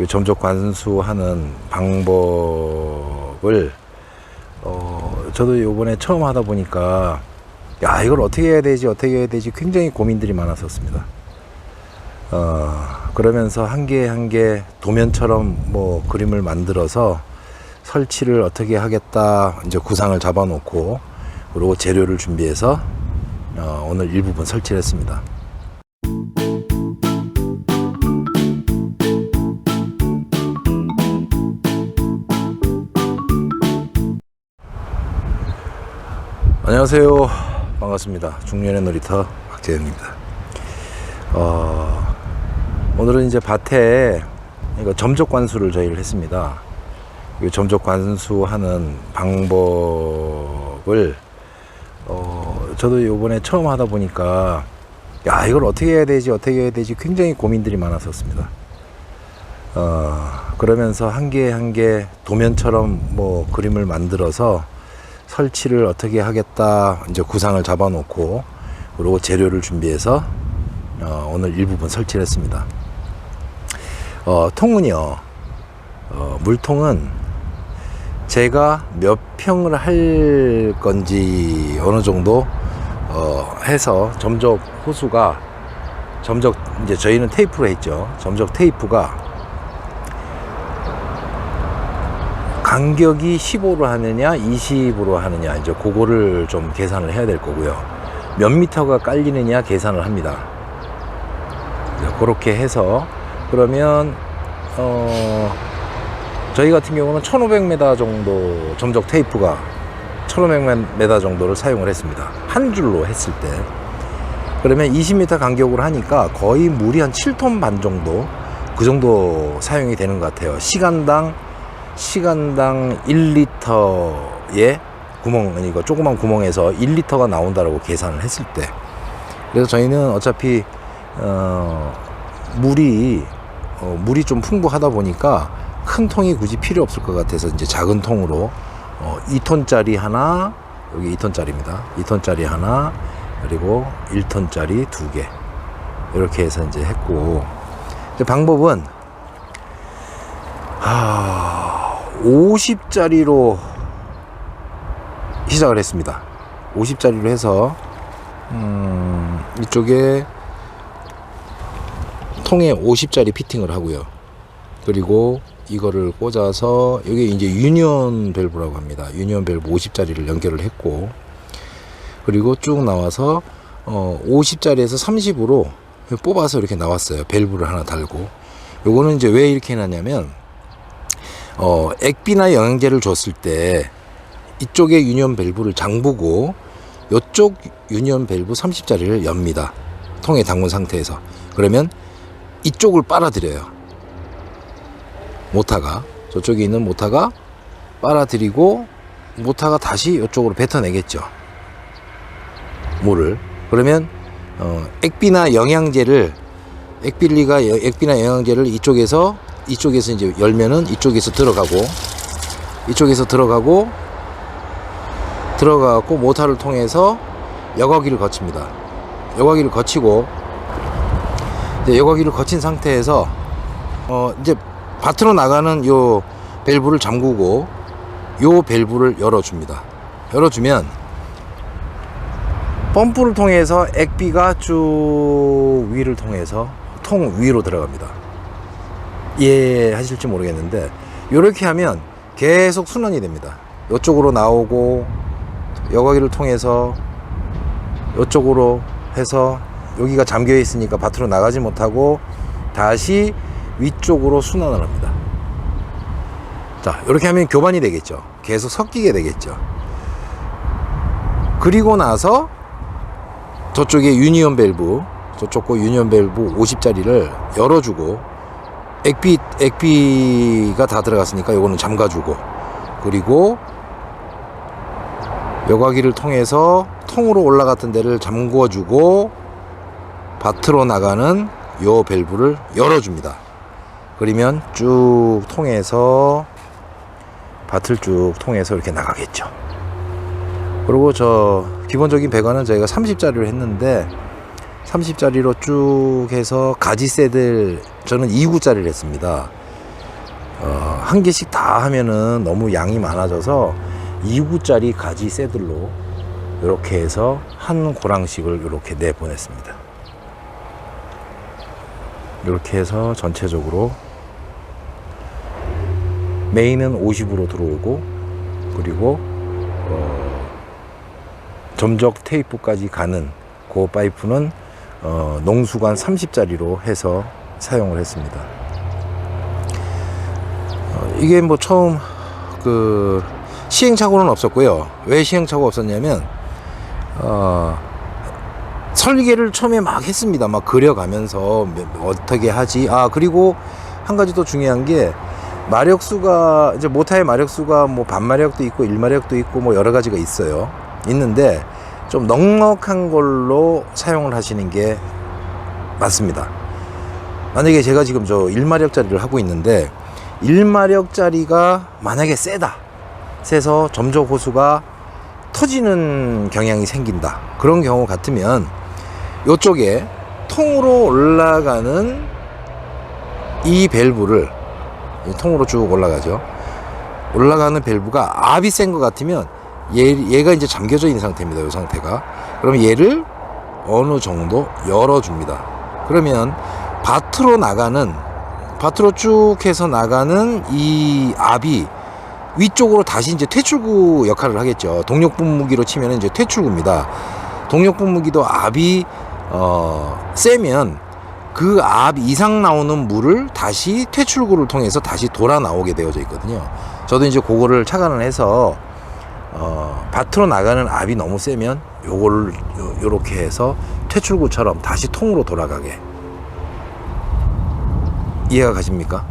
이 점적 관수하는 방법을 어, 저도 요번에 처음 하다 보니까 야 이걸 어떻게 해야 되지 어떻게 해야 되지 굉장히 고민들이 많았었습니다. 어, 그러면서 한 개 한 개 도면처럼 뭐 그림을 만들어서 설치를 어떻게 하겠다 이제 구상을 잡아놓고 그리고 재료를 준비해서 어, 오늘 일부분 설치를 했습니다. 안녕하세요. 반갑습니다. 중년의 놀이터 박재현입니다. 어, 오늘은 이제 밭에 이거 점적 관수를 저희를 했습니다. 이 점적 관수하는 방법을 어, 저도 요번에 처음 하다 보니까 야 이걸 어떻게 해야 되지 어떻게 해야 되지 굉장히 고민들이 많았었습니다. 어, 그러면서 한 개 한 개 도면처럼 뭐 그림을 만들어서 설치를 어떻게 하겠다 이제 구상을 잡아놓고 그리고 재료를 준비해서 어, 오늘 일부분 설치를 했습니다. 어, 통은요, 어, 물통은 제가 몇 평을 할 건지 어느 정도 어, 해서 점적 호수가 점적 이제 저희는 테이프로 했죠. 점적 테이프가 간격이 15로 하느냐 20으로 하느냐 이제 그거를 좀 계산을 해야 될 거고요. 몇 미터가 깔리느냐 계산을 합니다. 그렇게 해서 그러면 어 저희 같은 경우는 1,500m 정도 점적 테이프가 1,500m 정도를 사용을 했습니다. 한 줄로 했을 때 그러면 20m 간격으로 하니까 거의 물이 한 7톤 반 정도 그 정도 사용이 되는 것 같아요. 시간당 시간당 1리터의 구멍, 이거 조그만 구멍에서 1리터가 나온다라고 계산을 했을 때. 그래서 저희는 어차피, 어, 물이, 어, 물이 좀 풍부하다 보니까 큰 통이 굳이 필요 없을 것 같아서 이제 작은 통으로, 어, 2톤짜리 하나, 여기 2톤짜리입니다. 2톤짜리 하나, 그리고 1톤짜리 두 개. 이렇게 해서 이제 했고, 방법은, 아, 50짜리로 시작을 했습니다. 50짜리로 해서 음, 이쪽에 통에 50짜리 피팅을 하고요. 그리고 이거를 꽂아서 여기 이제 유니온 밸브라고 합니다. 유니온 밸브 50짜리를 연결을 했고 그리고 쭉 나와서 어 50짜리에서 30으로 뽑아서 이렇게 나왔어요. 밸브를 하나 달고 요거는 이제 왜 이렇게 해놨냐면 어, 액비나 영양제를 줬을 때 이쪽에 유니온 밸브를 잠그고 이쪽 유니온 밸브 30짜리를 엽니다. 통에 담근 상태에서. 그러면 이쪽을 빨아들여요. 모타가 저쪽에 있는 모타가 빨아들이고 모타가 다시 이쪽으로 뱉어내겠죠. 물을. 그러면 어, 액비나 영양제를 액빌리가 여- 액비나 영양제를 이쪽에서 이쪽에서 이제 열면은 이쪽에서 들어가고 이쪽에서 들어가고 들어가고 모터를 통해서 여과기를 거칩니다. 여과기를 거치고 이제 여과기를 거친 상태에서 어 이제 밭으로 나가는 요 밸브를 잠그고 요 밸브를 열어줍니다. 열어주면 펌프를 통해서 액비가 쭉 위를 통해서 통 위로 들어갑니다. 이해하실지 모르겠는데 이렇게 하면 계속 순환이 됩니다. 이쪽으로 나오고 여과기를 통해서 이쪽으로 해서 여기가 잠겨 있으니까 밭으로 나가지 못하고 다시 위쪽으로 순환을 합니다. 자, 이렇게 하면 교반이 되겠죠. 계속 섞이게 되겠죠. 그리고 나서 저쪽에 유니온 밸브, 저쪽 거 유니온 밸브 50짜리를 열어주고 액비 액비가 다 들어갔으니까 요거는 잠가주고 그리고 여과기를 통해서 통으로 올라갔던 데를 잠궈주고 밭으로 나가는 요 밸브를 열어줍니다. 그러면 쭉 통해서 밭을 쭉 통해서 이렇게 나가겠죠. 그리고 저 기본적인 배관은 저희가 30짜리로 했는데 30짜리로 쭉 해서 가지새들 저는 2구짜리를 했습니다. 어, 한 개씩 다 하면은 너무 양이 많아져서 2구짜리 가지 새들로 이렇게 해서 한 고랑씩을 이렇게 내보냈습니다. 이렇게 해서 전체적으로 메인은 50으로 들어오고 그리고 어, 점적 테이프까지 가는 그 파이프는 어, 농수관 30짜리로 해서 사용을 했습니다. 어, 이게 뭐 처음 그 시행착오는 없었고요. 왜 시행착오 없었냐면 어, 설계를 처음에 막 했습니다. 막 그려가면서 뭐 어떻게 하지? 아 그리고 한 가지 더 중요한 게 마력수가 이제 모타의 마력수가 뭐 반마력도 있고 일마력도 있고 뭐 여러 가지가 있어요. 있는데 좀 넉넉한 걸로 사용을 하시는 게 맞습니다. 만약에 제가 지금 저 1마력짜리를 하고 있는데 1마력짜리가 만약에 세다. 세서 점적 호수가 터지는 경향이 생긴다. 그런 경우 같으면 이쪽에 통으로 올라가는 이 밸브를 이 통으로 쭉 올라가죠. 올라가는 밸브가 압이 센 것 같으면 얘, 얘가 이제 잠겨져 있는 상태입니다. 이 상태가. 그럼 얘를 어느 정도 열어줍니다. 그러면 밭으로 나가는, 밭으로 쭉 해서 나가는 이 압이 위쪽으로 다시 이제 퇴출구 역할을 하겠죠. 동력 분무기로 치면 이제 퇴출구입니다. 동력 분무기도 압이 어, 세면 그 압 이상 나오는 물을 다시 퇴출구를 통해서 다시 돌아 나오게 되어져 있거든요. 저도 이제 그거를 착안을 해서 어, 밭으로 나가는 압이 너무 세면 요거를 요, 요렇게 해서 퇴출구처럼 다시 통으로 돌아가게 이해가 가십니까?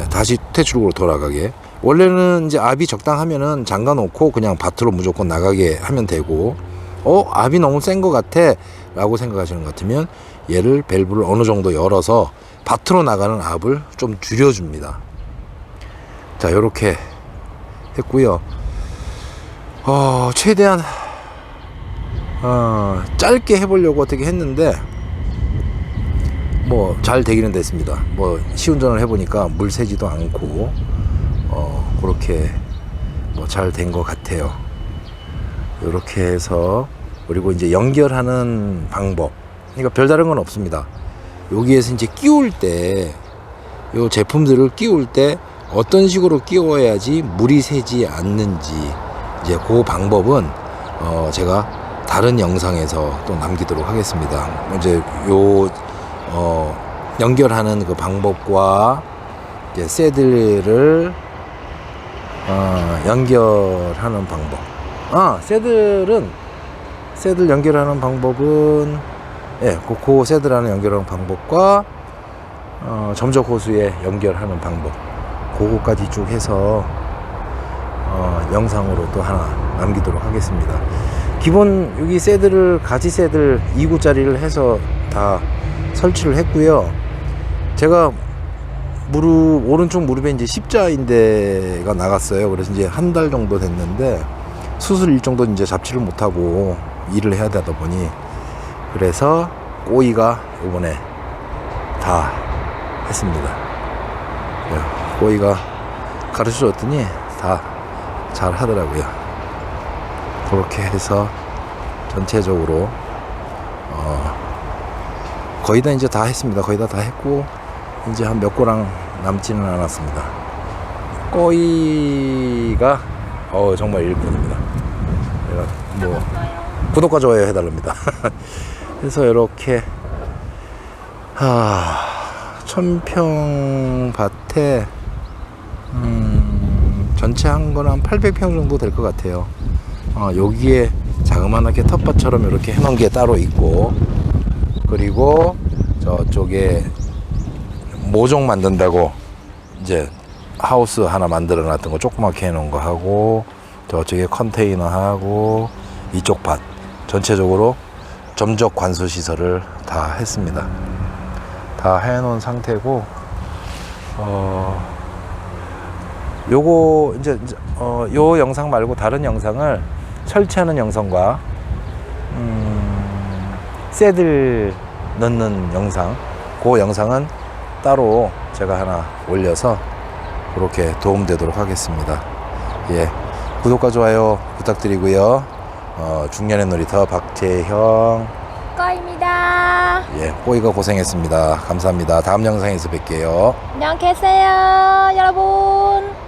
예, 다시 퇴출구로 돌아가게. 원래는 이제 압이 적당하면은 잠가 놓고 그냥 밭으로 무조건 나가게 하면 되고 어 압이 너무 센 것 같아 라고 생각하시는 것 같으면 얘를 밸브를 어느 정도 열어서 밭으로 나가는 압을 좀 줄여줍니다. 자 요렇게 했고요. 어 최대한 어 짧게 해보려고 어떻게 했는데 뭐 잘 되기는 됐습니다. 뭐 시운전을 해보니까 물 새지도 않고 어 그렇게 뭐 잘 된 것 같아요. 이렇게 해서 그리고 이제 연결하는 방법. 그러니까 별다른 건 없습니다. 여기에서 이제 끼울 때요 제품들을 끼울 때 어떤 식으로 끼워야지 물이 새지 않는지 이제 그 방법은 어 제가 다른 영상에서 또 남기도록 하겠습니다. 이제 요 어 연결하는 그 방법과 이제 새들을 어, 연결하는 방법. 아, 새들은 새들 연결하는 방법은 예, 그, 그 새들하는 연결하는 방법과 어, 점적 호수에 연결하는 방법. 그거까지 쭉 해서 어, 영상으로 또 하나 남기도록 하겠습니다. 기본 여기 새들을 가지 새들 2구짜리를 해서 다 설치를 했고요. 제가 무릎 오른쪽 무릎에 이제 십자인대가 나갔어요. 그래서 이제 한 달 정도 됐는데 수술 일정도 이제 잡지를 못하고 일을 해야 되다 보니 그래서 꼬이가 이번에 다 했습니다. 예, 꼬이가 가르쳐 줬더니 다 잘 하더라고요. 그렇게 해서 전체적으로 어 거의 다 이제 다 했습니다. 거의 다 다 했고 이제 한 몇 고랑 남지는 않았습니다. 꼬이가 어 정말 일꾼입니다. 뭐 구독과 좋아요 해달랍니다. 그래서 이렇게 하 천평 밭에 음, 전체 한건한 800평 정도 될 것 같아요. 어, 여기에 자그마하게 텃밭처럼 이렇게 해놓은 게 따로 있고 그리고 저쪽에 모종 만든다고 이제 하우스 하나 만들어 놨던 거 조그맣게 해놓은 거 하고 저쪽에 컨테이너 하고 이쪽 밭 전체적으로 점적 관수 시설을 다 했습니다. 다 해놓은 상태고 어 요거 이제 이제, 어, 요 영상 말고 다른 영상을 설치하는 영상과 음, 새들 넣는 영상 그 영상은 따로 제가 하나 올려서 그렇게 도움되도록 하겠습니다. 예, 구독과 좋아요 부탁드리고요. 어, 중년의 놀이터 박재형 꺼입니다. 예, 호이가 고생했습니다. 감사합니다. 다음 영상에서 뵐게요. 안녕 계세요, 여러분.